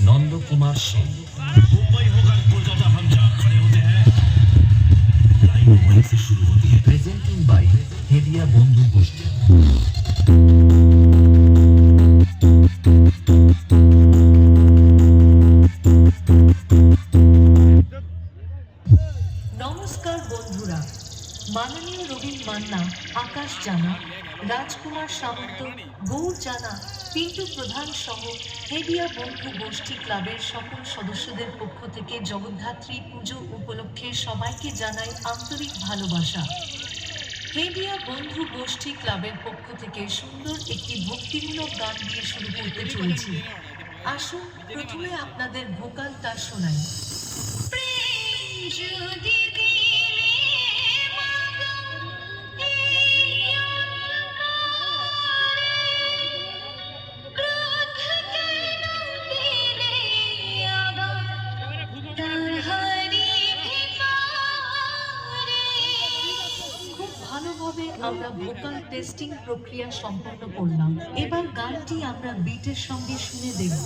নন্দকুমার সিং নমস্কার বন্ধুরা মাননীয় মান্না আকাশ জানা। রাজকুমার সামন্ত জানা, পিন্টু প্রধান সহ হেডিয়া বন্ধু গোষ্ঠী ক্লাবের সকল সদস্যদের পক্ষ থেকে জগদ্ধাত্রী পুজো উপলক্ষে সবাইকে জানাই আন্তরিক ভালোবাসা। হেডিয়া বন্ধু গোষ্ঠী ক্লাবের পক্ষ থেকে সুন্দর একটি ভক্তিমূলক গান দিয়ে শুরু করতে চলেছি। আসুন, প্রথমে আপনাদের ভোকালটা শোনাই। আমরা ভোকাল টেস্টিং প্রক্রিয়া সম্পন্ন করলাম। এবার গানটি আমরা বিটের সঙ্গে শুনে দেখব।